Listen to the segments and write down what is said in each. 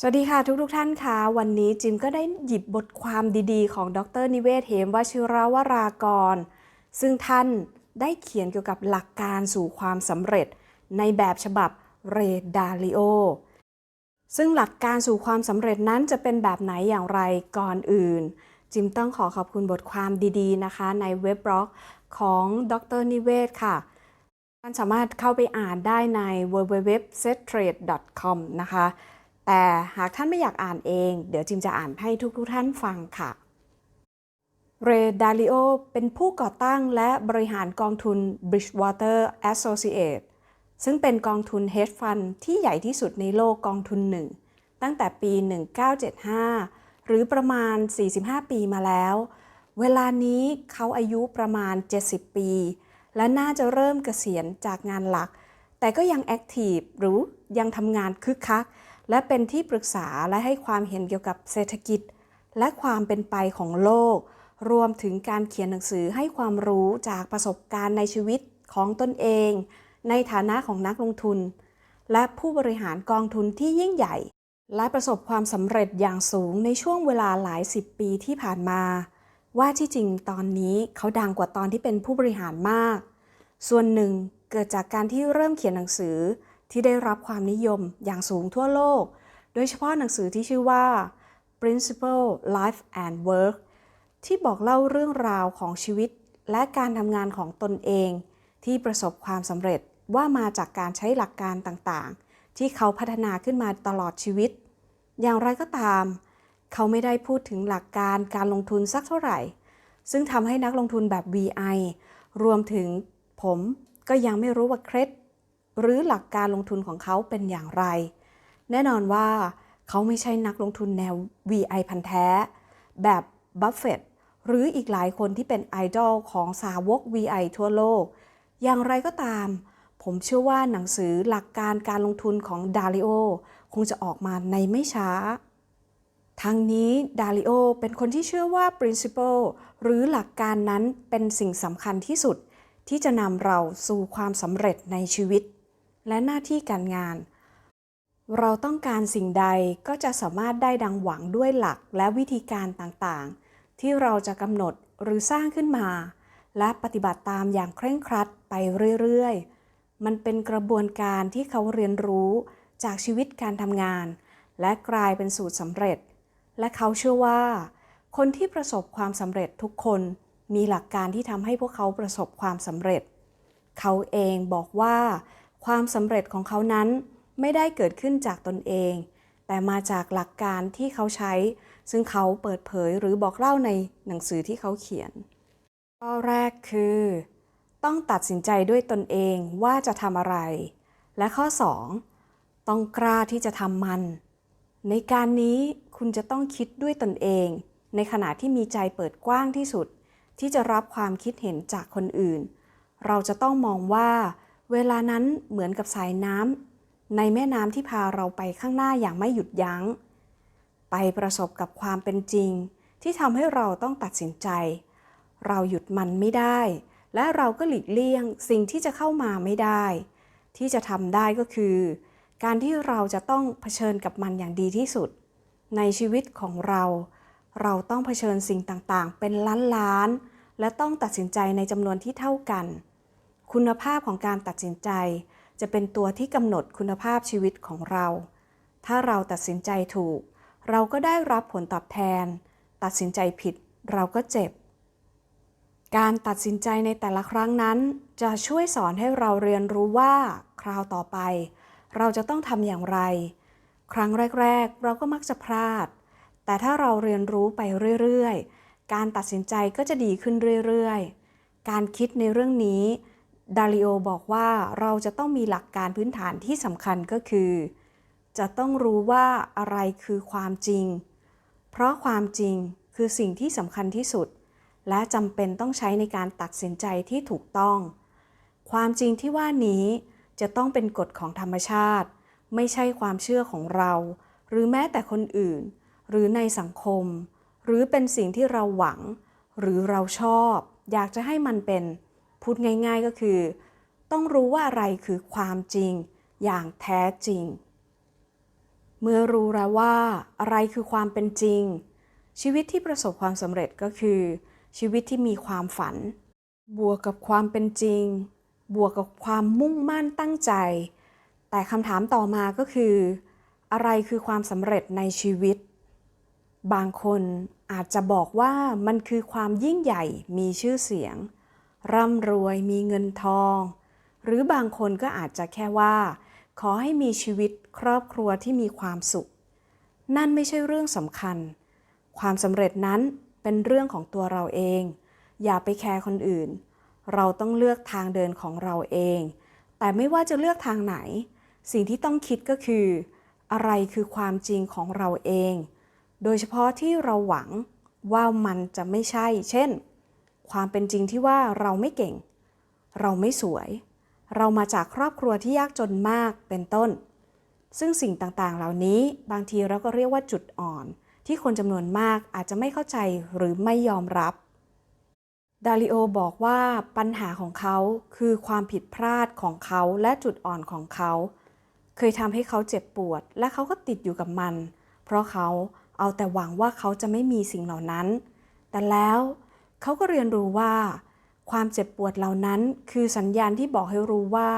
สวัสดีค่ะทุกทุกๆท่านค่ะวันนี้จิมก็ได้หยิบบทความดีๆ ของดรนิเวศเหมวชิราวรากร ซึ่งท่านได้เขียนเกี่ยวกับหลักการสู่ความสำเร็จ ในแบบฉบับเรดาลิโอซึ่งหลักการสู่ความสำเร็จนั้นจะเป็นแบบไหนอย่างไรก่อนอื่น จิมต้องขอขอบคุณบทความดีๆนะคะ ในเว็บบล็อกของดรนิเวศค่ะท่านสามารถเข้าไปอ่านได้ใน www.settrade.com นะคะ แต่หากท่านไม่อยากอ่านเอง เดี๋ยวจิมจะอ่านให้ทุกๆท่านฟังค่ะ เรดาลิโอเป็นผู้ก่อตั้งและบริหารกองทุน Bridgewater Associates ซึ่งเป็นกองทุน hedge fund ที่ใหญ่ที่สุดในโลกกองทุนหนึ่ง ตั้งแต่ปี 1975 หรือประมาณ 45 ปีมาแล้ว เวลานี้เขาอายุประมาณ 70 ปี และน่าจะเริ่มเกษียณจากงานหลัก แต่ก็ยังแอคทีฟหรือยังทำงานคึกคัก และเป็นที่ปรึกษาและให้ความเห็นเกี่ยวกับเศรษฐกิจ และความเป็นไปของโลก รวมถึงการเขียนหนังสือให้ความรู้จากประสบการณ์ในชีวิตของตนเอง ในฐานะของนักลงทุน และผู้บริหารกองทุนที่ยิ่งใหญ่ และประสบความสำเร็จอย่างสูงในช่วงเวลาหลายสิบปีที่ผ่านมา ว่าที่จริงตอนนี้เขาดังกว่าตอนที่เป็นผู้บริหารมาก ส่วนหนึ่งเกิดจากการที่เริ่มเขียนหนังสือ ที่ได้รับความนิยมอย่างสูงทั่วโลก โดยเฉพาะหนังสือที่ชื่อว่า Principle Life and Work ที่บอกเล่าเรื่องราวของชีวิต และการทำงานของตนเอง ที่ประสบความสำเร็จว่ามาจากการใช้หลักการต่างๆ ที่เขาพัฒนาขึ้นมาตลอดชีวิต อย่างไรก็ตาม เขาไม่ได้พูดถึงหลักการการลงทุนสักเท่าไหร่ ซึ่งทำให้นักลงทุนแบบ VI รวมถึงผมก็ยังไม่รู้ว่าเคล็ด หรือหลักการลงทุนของเขาเป็นอย่างไร แน่นอนว่าเขาไม่ใช่นักลงทุนแนว VI พันแท้ แบบบัฟเฟตหรืออีกหลายคนที่เป็นไอดอลของสาวก VI ทั่วโลก อย่างไรก็ตาม ผมเชื่อว่าหนังสือหลักการการลงทุนของดาริโอคงจะออกมาในไม่ช้า ทั้งนี้ดาริโอเป็นคนที่เชื่อว่า principle หรือหลักการนั้นเป็นสิ่งสำคัญที่สุดที่จะนำเราสู่ความสำเร็จในชีวิต และหน้าที่การงาน เราต้องการสิ่งใดก็จะสามารถได้ดังหวังด้วยหลักและวิธีการต่างๆ ที่เราจะกำหนดหรือสร้างขึ้นมา และปฏิบัติตามอย่างเคร่งครัดไปเรื่อยๆ มันเป็นกระบวนการที่เขาเรียนรู้จากชีวิตการทำงาน และกลายเป็นสูตรสำเร็จ และเขาเชื่อว่า คนที่ประสบความสำเร็จทุกคนมีหลักการที่ทำให้พวกเขาประสบความสำเร็จ เขาเองบอกว่า ความสำเร็จของเขานั้นไม่ได้เกิดขึ้นจากตนเอง แต่มาจากหลักการที่เขาใช้ ซึ่งเขาเปิดเผยหรือบอกเล่าในหนังสือที่เขาเขียน ข้อแรกคือ ต้องตัดสินใจด้วยตนเองว่าจะทำอะไร และข้อ 2 ต้องกล้าที่จะทำมัน ในการนี้คุณจะต้องคิดด้วยตนเอง ในขณะที่มีใจเปิดกว้างที่สุด ที่จะรับความคิดเห็นจากคนอื่น เราจะต้องมองว่า เวลานั้นเหมือนกับสายน้ำในแม่น้ำที่พาเราไปข้างหน้าอย่างไม่หยุดยัง้ง ไปประสบกับความเป็นจริง ที่ทำให้เราต้องตัดสินใจ เราหยุดมันไม่ได้ และเราก็หลีกเลี่ยงสิ่งที่จะเข้ามาไม่ได้ ที่จะทำได้ก็คือ การที่เราจะต้องเผชิญกับมันอย่างดีที่สุด ในชีวิตของเรา เราต้องเผชิญสิ่งต่างๆ เป็นล้านๆและต้องตัดสินใจในจำนวนที่เท่ากัน คุณภาพของการตัดสินใจ จะเป็นตัวที่กำหนดคุณภาพชีวิตของเรา ถ้าเราตัดสินใจถูก เราก็ได้รับผลตอบแทน ตัดสินใจผิดเราก็เจ็บ การตัดสินใจในแต่ละครั้งนั้น จะช่วยสอนให้เราเรียนรู้ว่าคราวต่อไป เราจะต้องทำอย่างไร ครั้งแรก ๆ เราก็มักจะพลาด แต่ถ้าเราเรียนรู้ไปเรื่อย ๆ การตัดสินใจก็จะดีขึ้นเรื่อย ๆ การคิดในเรื่องนี้ ดาริโอบอกว่าเราจะต้องมีหลักการพื้นฐานที่สำคัญก็คือ จะต้องรู้ว่าอะไรคือความจริง เพราะความจริงคือสิ่งที่สำคัญที่สุด และจำเป็นต้องใช้ในการตัดสินใจที่ถูกต้อง ความจริงที่ว่านี้จะต้องเป็นกฎของธรรมชาติ ไม่ใช่ความเชื่อของเรา หรือแม้แต่คนอื่น หรือในสังคม หรือเป็นสิ่งที่เราหวัง หรือเราชอบ อยากจะให้มันเป็น พูดง่าย ๆก็คือ ต้องรู้ว่าอะไรคือความจริงอย่างแท้จริง เมื่อรู้แล้วว่าอะไรคือความเป็นจริง ชีวิตที่ประสบความสำเร็จก็คือ ชีวิตที่มีความฝัน บวกกับความเป็นจริง บวกกับความมุ่งมั่นตั้งใจ แต่คำถามต่อมาก็คือ อะไรคือความสำเร็จในชีวิต บางคนอาจจะบอกว่ามันคือความยิ่งใหญ่มีชื่อเสียง ร่ำรวยมีเงินทอง หรือบางคนก็อาจจะแค่ว่า ขอให้มีชีวิตครอบครัวที่มีความสุข นั่นไม่ใช่เรื่องสำคัญ ความสำเร็จนั้นเป็นเรื่องของตัวเราเอง อย่าไปแคร์คนอื่น เราต้องเลือกทางเดินของเราเอง แต่ไม่ว่าจะเลือกทางไหน สิ่งที่ต้องคิดก็คือ อะไรคือความจริงของเราเอง โดยเฉพาะที่เราหวังว่ามันจะไม่ใช่ เช่น ความเป็นจริงที่ว่าเราไม่เก่ง เราไม่สวย เรามาจากครอบครัวที่ยากจนมากเป็นต้น ซึ่งสิ่งต่างๆ เหล่านี้บางทีเราก็เรียกว่าจุดอ่อน ที่คนจำนวนมากอาจจะไม่เข้าใจหรือไม่ยอมรับดาริโอบอกว่าปัญหาของเขาคือความผิดพลาดของเขาและจุดอ่อนของเขา เคยทำให้เขาเจ็บปวด และเขาก็ติดอยู่กับมัน เพราะเขาเอาแต่หวังว่าเขาจะไม่มีสิ่งเหล่านั้น แต่แล้ว เขาก็เรียนรู้ว่า ความเจ็บปวดเหล่านั้น คือสัญญาณที่บอกให้รู้ว่า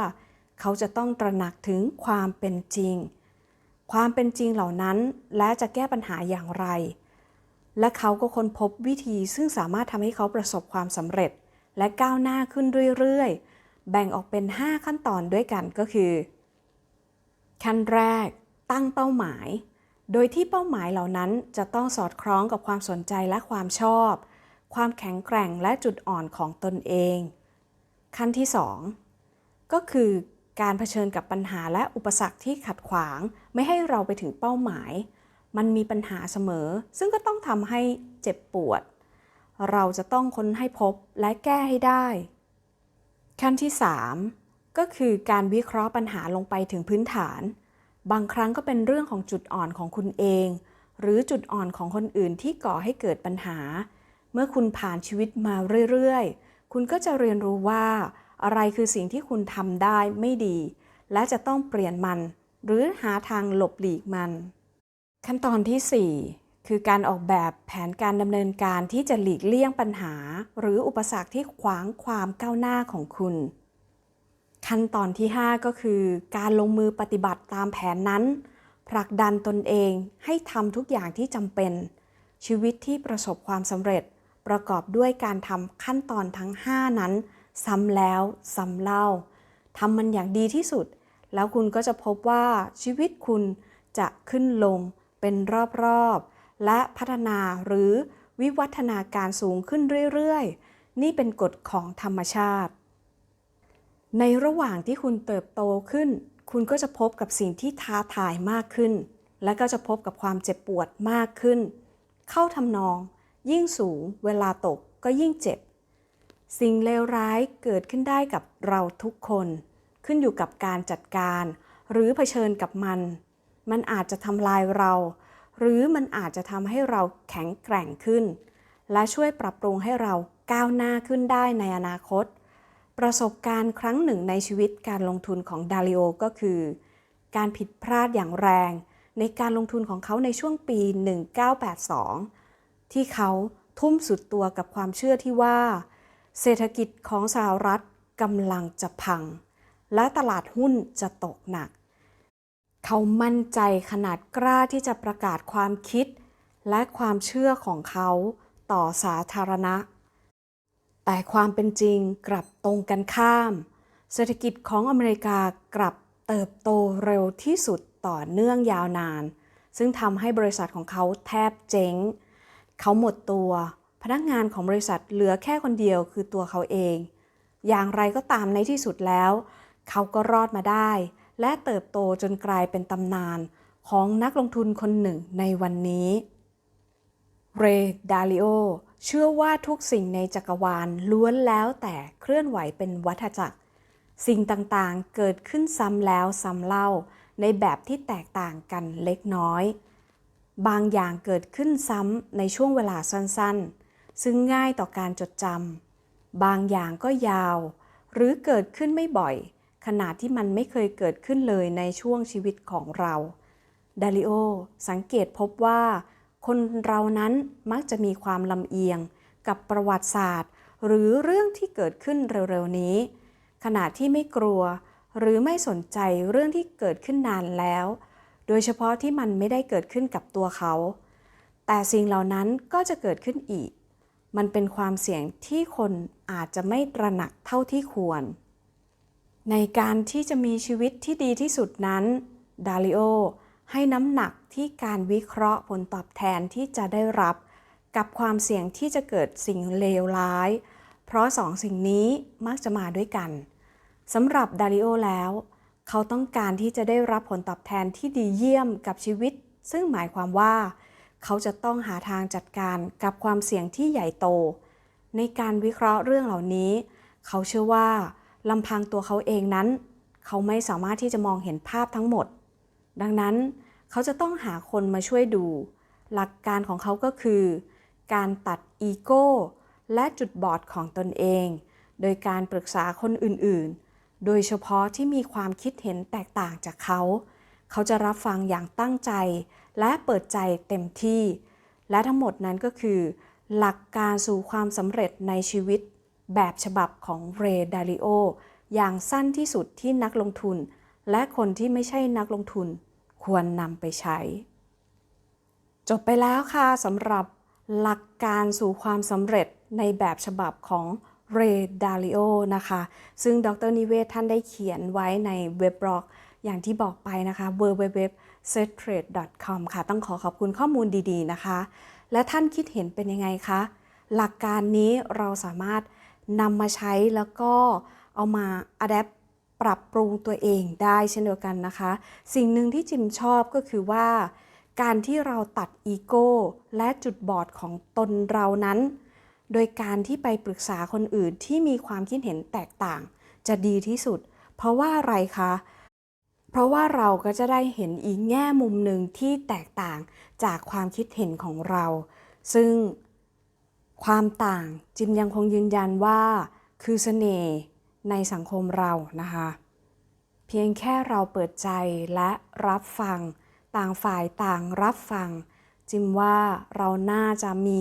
เขาจะต้องตระหนักถึงความเป็นจริง ความเป็นจริงเหล่านั้นและจะแก้ปัญหาอย่างไร และเขาก็ค้นพบวิธีซึ่งสามารถทำให้เขาประสบความสำเร็จ และก้าวหน้าขึ้นเรื่อยๆ แบ่งออกเป็น 5 ขั้นตอนด้วยกันก็คือ ขั้นแรก ตั้งเป้าหมายโดยที่เป้าหมายเหล่านั้นจะต้องสอดคล้องกับความสนใจและความชอบ ความแข็งแกร่งและจุดอ่อนของตนเอง ขั้นที่ 2 ก็คือการเผชิญกับปัญหาและอุปสรรคที่ขัดขวางไม่ให้เราไปถึงเป้าหมาย มันมีปัญหาเสมอ ซึ่งก็ต้องทำให้เจ็บปวด เราจะต้องค้นให้พบและแก้ให้ได้ ขั้นที่ 3 ก็คือการวิเคราะห์ปัญหาลงไปถึงพื้นฐาน บางครั้งก็เป็นเรื่องของจุดอ่อนของคุณเอง หรือจุดอ่อนของคนอื่นที่ก่อให้เกิดปัญหา เมื่อคุณผ่านชีวิตมาเรื่อยๆ คุณก็จะเรียนรู้ว่า อะไรคือสิ่งที่คุณทำได้ไม่ดี และจะต้องเปลี่ยนมัน หรือหาทางหลบหลีกมัน ขั้นตอนที่ 4 คือการออกแบบแผนการดำเนินการที่จะหลีกเลี่ยงปัญหา หรืออุปสรรคที่ขวางความก้าวหน้าของคุณ ขั้นตอนที่ 5 ก็คือ การลงมือปฏิบัติตามแผนนั้น ผลักดันตนเองให้ทำทุกอย่างที่จำเป็น ชีวิตที่ประสบความสำเร็จ ประกอบด้วยการทำขั้นตอนทั้ง 5 นั้น ซ้ำแล้วซ้ำเล่าทำมันอย่างดีที่สุด แล้วคุณก็จะพบว่าชีวิตคุณจะขึ้นลงเป็นรอบๆ และพัฒนาหรือวิวัฒนาการสูงขึ้นเรื่อยๆ นี่เป็นกฎของธรรมชาติ ในระหว่างที่คุณเติบโตขึ้น คุณก็จะพบกับสิ่งที่ท้าทายมากขึ้น และก็จะพบกับความเจ็บปวดมากขึ้น เข้าทำนอง ยิ่งสูงเวลาตกก็ยิ่งเจ็บ สิ่งเลวร้ายเกิดขึ้นได้กับเราทุกคน ขึ้นอยู่กับการจัดการ หรือเผชิญกับมัน มันอาจจะทำลายเรา หรือมันอาจจะทำให้เราแข็งแกร่งขึ้น และช่วยปรับปรุงให้เราก้าวหน้าขึ้นได้ในอนาคต ประสบการณ์ครั้งหนึ่งในชีวิตการลงทุนของดาริโอก็คือ การผิดพลาดอย่างแรงในการลงทุนของเขาในช่วงปี 1982 ที่เขาทุ่มสุดตัวกับความเชื่อที่ว่า เศรษฐกิจของสหรัฐกำลังจะพัง และตลาดหุ้นจะตกหนัก เขามั่นใจขนาดกล้าที่จะประกาศความคิด และความเชื่อของเขาต่อสาธารณะ แต่ความเป็นจริงกลับตรงกันข้าม เศรษฐกิจของอเมริกากลับเติบโตเร็วที่สุดต่อเนื่องยาวนาน ซึ่งทำให้บริษัทของเขาแทบเจ๊ง เขาหมดตัว พนักงานของบริษัทเหลือแค่คนเดียวคือตัวเขาเอง อย่างไรก็ตามในที่สุดแล้ว เขาก็รอดมาได้ และเติบโตจนกลายเป็นตำนานของนักลงทุนคนหนึ่งในวันนี้ เรดาลิโอเชื่อว่าทุกสิ่งในจักรวาลล้วนแล้วแต่เคลื่อนไหวเป็นวัฏจักร สิ่งต่างๆเกิดขึ้นซ้ำแล้วซ้ำเล่า ในแบบที่แตกต่างกันเล็กน้อย บางอย่างเกิดขึ้นซ้ำในช่วงเวลาสั้นๆ ซึ่งง่ายต่อการจดจำบางอย่างก็ยาว หรือเกิดขึ้นไม่บ่อย ขนาดที่มันไม่เคยเกิดขึ้นเลยในช่วงชีวิตของเราดาริโอสังเกตพบว่า คนเรานั้นมักจะมีความลำเอียงกับประวัติศาสตร์ หรือเรื่องที่เกิดขึ้นเร็วๆนี้ ขณะที่ไม่กลัว หรือไม่สนใจเรื่องที่เกิดขึ้นนานแล้ว โดยเฉพาะที่มันไม่ได้เกิดขึ้นกับตัวเขา แต่สิ่งเหล่านั้นก็จะเกิดขึ้นอีก มันเป็นความเสี่ยงที่คนอาจจะไม่ตระหนักเท่าที่ควร ในการที่จะมีชีวิตที่ดีที่สุดนั้น ดาริโอให้น้ำหนักที่การวิเคราะห์ผลตอบแทนที่จะได้รับ กับความเสี่ยงที่จะเกิดสิ่งเลวร้าย เพราะสองสิ่งนี้มักจะมาด้วยกันสำหรับดาริโอแล้ว เขาต้องการที่จะได้รับผลตอบแทนที่ดีเยี่ยมกับชีวิต ซึ่งหมายความว่า เขาจะต้องหาทางจัดการกับความเสี่ยงที่ใหญ่โต ในการวิเคราะห์เรื่องเหล่านี้ เขาเชื่อว่าลำพังตัวเขาเองนั้น เขาไม่สามารถที่จะมองเห็นภาพทั้งหมด ดังนั้นเขาจะต้องหาคนมาช่วยดู หลักการของเขาก็คือ การตัดอีโก้และจุดบอดของตนเอง โดยการปรึกษาคนอื่นๆ โดยเฉพาะที่มีความคิดเห็นแตกต่างจากเขา เขาจะรับฟังอย่างตั้งใจ และเปิดใจเต็มที่ และทั้งหมดนั้นก็คือ หลักการสู่ความสำเร็จในชีวิต แบบฉบับของเรดาริโออย่างสั้นที่สุดที่นักลงทุน และคนที่ไม่ใช่นักลงทุน ควรนำไปใช้ จบไปแล้วค่ะสำหรับหลักการสู่ความสำเร็จในแบบฉบับของ เรดาริโอนะคะ ซึ่งดรนิเวศท่านได้เขียนไว้ในเว็บบล็อก อย่างที่บอกไปนะคะ w w w s e t t r a d e c o m ค่ะ ต้องขอขอบคุณข้อมูลดีๆนะคะ และท่านคิดเห็นเป็นยังไงคะ หลักการนี้เราสามารถนำมาใช้แล้วก็เอามา adapt ปรับปรุงตัวเองได้เช่นเดียวกันนะคะ สิ่งหนึ่งที่จิมชอบก็คือว่า การที่เราตัดอีโก้และจุดบอดของตนเรานั้น โดยการที่ไปปรึกษาคนอื่นที่มีความคิดเห็นแตกต่าง จะดีที่สุด เพราะว่าอะไรคะ เพราะว่าเราก็จะได้เห็นอีกแง่มุมหนึ่งที่แตกต่างจากความคิดเห็นของเรา ซึ่งความต่างจิมยังคงยืนยันว่า คือเสน่ห์ในสังคมเรานะคะ เพียงแค่เราเปิดใจและรับฟัง ต่างฝ่ายต่างรับฟัง จิมว่าเราน่าจะมี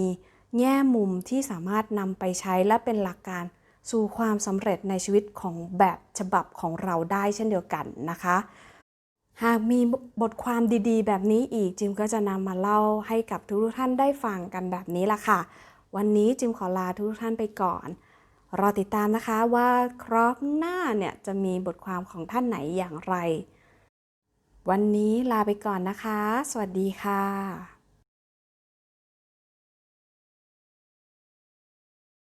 แง่มุมที่สามารถนำไปใช้และเป็นหลักการสู่ความสำเร็จในชีวิตของแบบฉบับของเราได้เช่นเดียวกันนะคะ หากมีบทความดีๆ แบบนี้อีกจิมก็จะนำมาเล่าให้กับทุกท่านได้ฟังกันแบบนี้ละค่ะ วันนี้จิมขอลาทุกท่านไปก่อน รอติดตามนะคะว่าครอกหน้าเนี่ยจะมีบทความของท่านไหนอย่างไร วันนี้ลาไปก่อนนะคะ สวัสดีค่ะ